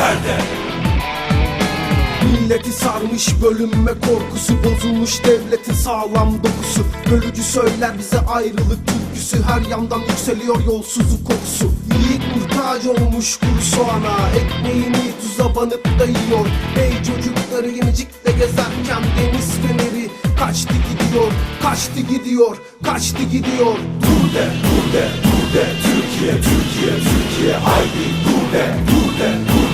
nerede? Milleti sarmış bölünme korkusu Bozulmuş devletin sağlam dokusu. Bölücü söyler bize ayrılık türküsü. Her yandan yükseliyor yolsuzluk kokusu. Yiğit muhtaç olmuş kuru soğana Ekmeğini tuza banıp da yiyor Bey çocukları yemicikle gezerken Deniz feneri. Kaçtı gidiyor Kaçtı gidiyor, kaçtı gidiyor. Dur de, dur de, dur de. Türkiye, Türkiye, Türkiye. Haydi dur de, dur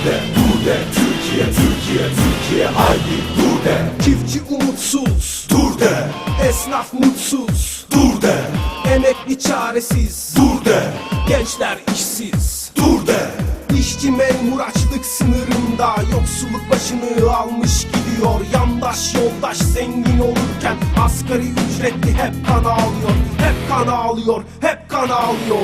de, dur de, Türkiye, Türkiye, Türkiye Haydi dur de, Çiftçi umutsuz, dur de, esnaf mutsuz dur de, Emekli çaresiz, dur de, gençler işsiz dur de. İşçi memur açlık sınırında Yoksulluk başını almış gidiyor. Yandaş yoldaş zengin olurken Asgari ücretli hep kan ağlıyor Hep kan ağlıyor, hep kan ağlıyor.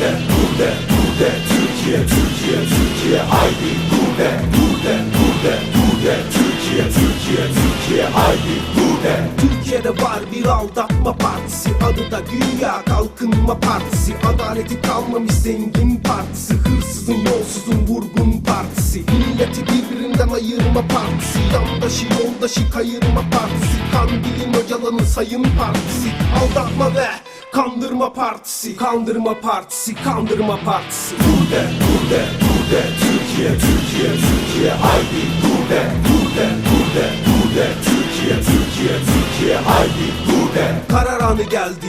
De, dur de Türkiye, Türkiye, Türkiye. Haydi de, dur de Türkiye, Türkiye, Türkiye. Haydi dur de Türkiye'de var bir aldatma partisi. Adı da Güya Kalkınma Partisi. Adaleti kalmamış zengin partisi. Hırsızın yolsuzun vurgun partisi. Milleti birbirinden ayırma partisi. Yandaşı yoldaşı kayırma partisi. Kandilin hocalanın sayın partisi. Aldatma ve kandırma partisi Kandırma partisi, kandırma partisi. Dur de, dur de, dur de Türkiye, Türkiye, Türkiye Haydi. Dur de, dur de, Türkiye, Türkiye, Türkiye Haydi. Dur de Karar anı geldi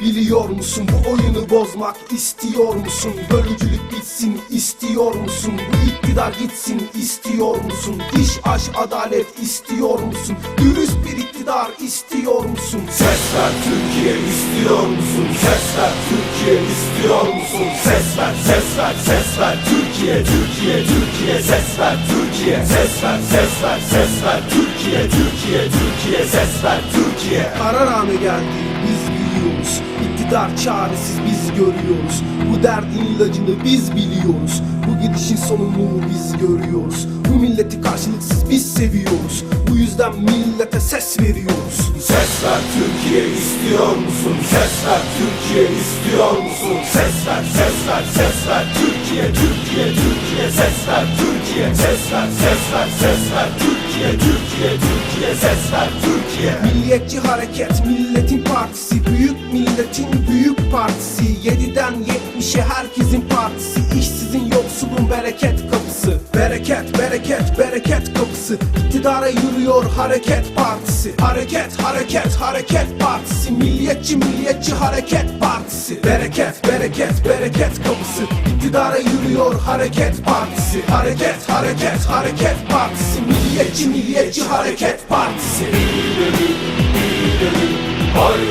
Biliyor musun bu oyunu bozmak istiyor musun? Bölücülük bitsin istiyor musun? Bu iktidar gitsin istiyor musun? İş aş adalet istiyor musun? Dürüst bir iktidar istiyor musun? Ses ver Türkiye istiyor musun? Ses ver Türkiye istiyor musun? Ses ver, ses ver, ses ver Türkiye, Türkiye, Türkiye Ses ver Türkiye, ses ver, ses ver, ses ver Türkiye, Türkiye, Türkiye Ses ver Türkiye Karar anı geldi biz biliyoruz İktidar çaresiz biz görüyoruz. Bu derdin ilacını biz biliyoruz. Bu gidişin sonunu biz görüyoruz. Bu milleti karşılıksız biz seviyoruz. Bu yüzden millete ses veriyoruz. Ses ver Türkiye istiyor musun? Ses ver Türkiye istiyor musun? Ses ver, ses ver, ses ver Türkiye, Türkiye, Türkiye. Ses ver Türkiye, ses ver, ses ver, ses ver Türkiye, Türkiye, Türkiye Ses ver Türkiye. Milliyetçi hareket milletin partisi Büyük milletin büyük partisi. 7'den 70'e herkesin partisi. İşsizin yoksulun bereket kapısı. Bereket bereket bereket kapısı. İktidara yürüyor hareket partisi. Hareket hareket hareket partisi. Milliyetçi milliyetçi hareket partisi. Bereket bereket bereket kapısı. İktidara yürüyor hareket partisi. Hareket hareket hareket partisi. Milliyetçi Milliyetçi Hareket Partisi. Hareket Partisi.